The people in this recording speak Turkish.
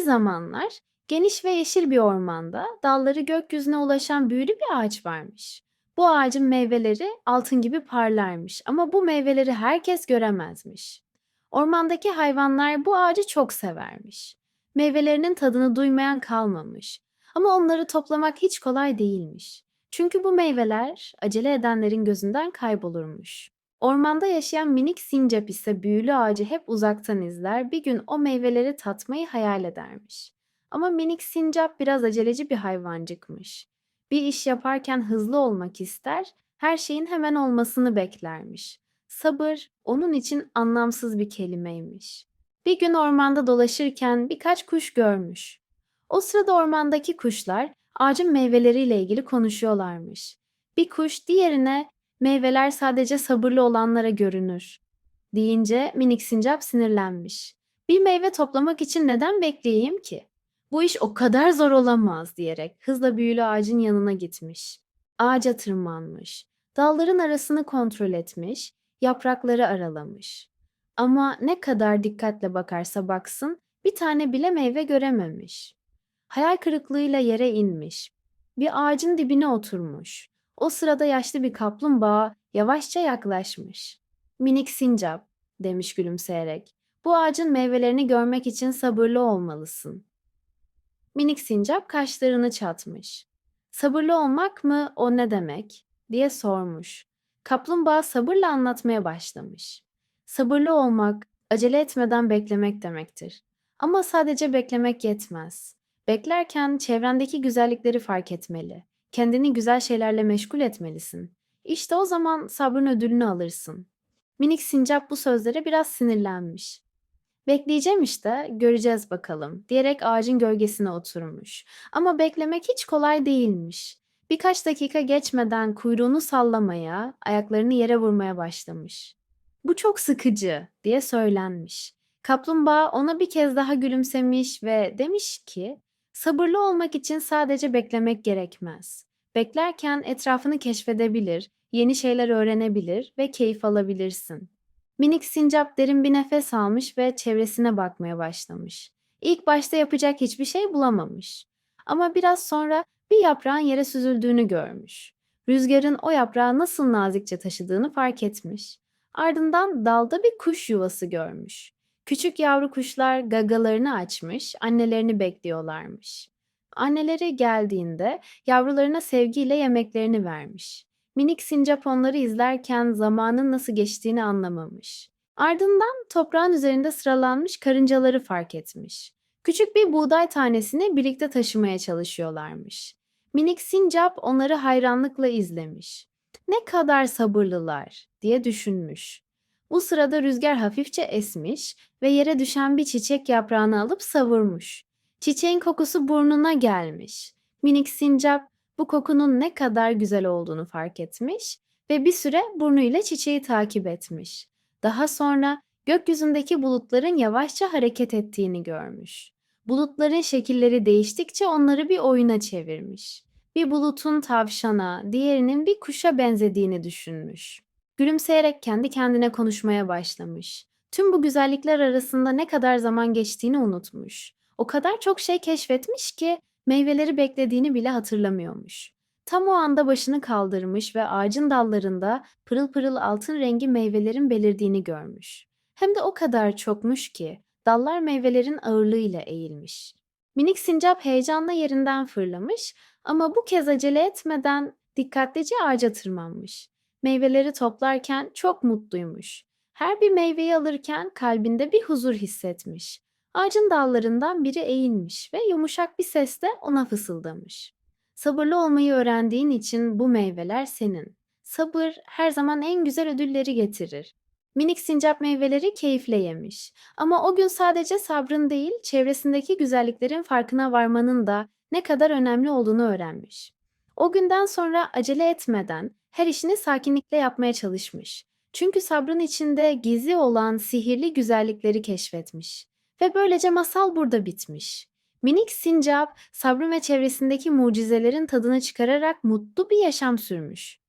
zamanlar geniş ve yeşil bir ormanda dalları gökyüzüne ulaşan büyülü bir ağaç varmış. Bu ağacın meyveleri altın gibi parlarmış ama bu meyveleri herkes göremezmiş. Ormandaki hayvanlar bu ağacı çok severmiş. Meyvelerinin tadını duymayan kalmamış. Ama onları toplamak hiç kolay değilmiş. Çünkü bu meyveler acele edenlerin gözünden kaybolurmuş. Ormanda yaşayan minik sincap ise büyülü ağacı hep uzaktan izler, bir gün o meyveleri tatmayı hayal edermiş. Ama minik sincap biraz aceleci bir hayvancıkmış. Bir iş yaparken hızlı olmak ister, her şeyin hemen olmasını beklermiş. Sabır onun için anlamsız bir kelimeymiş. Bir gün ormanda dolaşırken birkaç kuş görmüş. O sırada ormandaki kuşlar ağacın meyveleriyle ilgili konuşuyorlarmış. Bir kuş diğerine meyveler sadece sabırlı olanlara görünür deyince minik sincap sinirlenmiş. Bir meyve toplamak için neden bekleyeyim ki? Bu iş o kadar zor olamaz diyerek hızla büyülü ağacın yanına gitmiş. Ağaca tırmanmış. Dalların arasını kontrol etmiş, yaprakları aralamış. Ama ne kadar dikkatle bakarsa baksın bir tane bile meyve görememiş. Hayal kırıklığıyla yere inmiş. Bir ağacın dibine oturmuş. O sırada yaşlı bir kaplumbağa yavaşça yaklaşmış. Minik sincap demiş gülümseyerek. Bu ağacın meyvelerini görmek için sabırlı olmalısın. Minik sincap kaşlarını çatmış. Sabırlı olmak mı o ne demek diye sormuş. Kaplumbağa sabırla anlatmaya başlamış. Sabırlı olmak, acele etmeden beklemek demektir. Ama sadece beklemek yetmez. Beklerken çevrendeki güzellikleri fark etmeli. Kendini güzel şeylerle meşgul etmelisin. İşte o zaman sabrın ödülünü alırsın. Minik sincap bu sözlere biraz sinirlenmiş. Bekleyeceğim işte, göreceğiz bakalım diyerek ağacın gölgesine oturmuş. Ama beklemek hiç kolay değilmiş. Birkaç dakika geçmeden kuyruğunu sallamaya, ayaklarını yere vurmaya başlamış. Bu çok sıkıcı diye söylenmiş. Kaplumbağa ona bir kez daha gülümsemiş ve demiş ki, sabırlı olmak için sadece beklemek gerekmez. Beklerken etrafını keşfedebilir, yeni şeyler öğrenebilir ve keyif alabilirsin. Minik sincap derin bir nefes almış ve çevresine bakmaya başlamış. İlk başta yapacak hiçbir şey bulamamış. Ama biraz sonra bir yaprağın yere süzüldüğünü görmüş. Rüzgarın o yaprağı nasıl nazikçe taşıdığını fark etmiş. Ardından dalda bir kuş yuvası görmüş. Küçük yavru kuşlar gagalarını açmış, annelerini bekliyorlarmış. Anneleri geldiğinde yavrularına sevgiyle yemeklerini vermiş. Minik sincap onları izlerken zamanın nasıl geçtiğini anlamamış. Ardından toprağın üzerinde sıralanmış karıncaları fark etmiş. Küçük bir buğday tanesini birlikte taşımaya çalışıyorlarmış. Minik sincap onları hayranlıkla izlemiş. Ne kadar sabırlılar diye düşünmüş. Bu sırada rüzgar hafifçe esmiş ve yere düşen bir çiçek yaprağını alıp savurmuş. Çiçeğin kokusu burnuna gelmiş. Minik sincap bu kokunun ne kadar güzel olduğunu fark etmiş ve bir süre burnuyla çiçeği takip etmiş. Daha sonra gökyüzündeki bulutların yavaşça hareket ettiğini görmüş. Bulutların şekilleri değiştikçe onları bir oyuna çevirmiş. Bir bulutun tavşana, diğerinin bir kuşa benzediğini düşünmüş. Gülümseyerek kendi kendine konuşmaya başlamış. Tüm bu güzellikler arasında ne kadar zaman geçtiğini unutmuş. O kadar çok şey keşfetmiş ki meyveleri beklediğini bile hatırlamıyormuş. Tam o anda başını kaldırmış ve ağacın dallarında pırıl pırıl altın rengi meyvelerin belirdiğini görmüş. Hem de o kadar çokmuş ki dallar meyvelerin ağırlığıyla eğilmiş. Minik sincap heyecanla yerinden fırlamış ama bu kez acele etmeden dikkatlice ağaca tırmanmış. Meyveleri toplarken çok mutluymuş. Her bir meyveyi alırken kalbinde bir huzur hissetmiş. Ağacın dallarından biri eğilmiş ve yumuşak bir sesle ona fısıldamış. Sabırlı olmayı öğrendiğin için bu meyveler senin. Sabır her zaman en güzel ödülleri getirir. Minik sincap meyveleri keyifle yemiş. Ama o gün sadece sabrın değil, çevresindeki güzelliklerin farkına varmanın da ne kadar önemli olduğunu öğrenmiş. O günden sonra acele etmeden her işini sakinlikle yapmaya çalışmış. Çünkü sabrın içinde gizli olan sihirli güzellikleri keşfetmiş. Ve böylece masal burada bitmiş. Minik sincap sabrın ve çevresindeki mucizelerin tadını çıkararak mutlu bir yaşam sürmüş.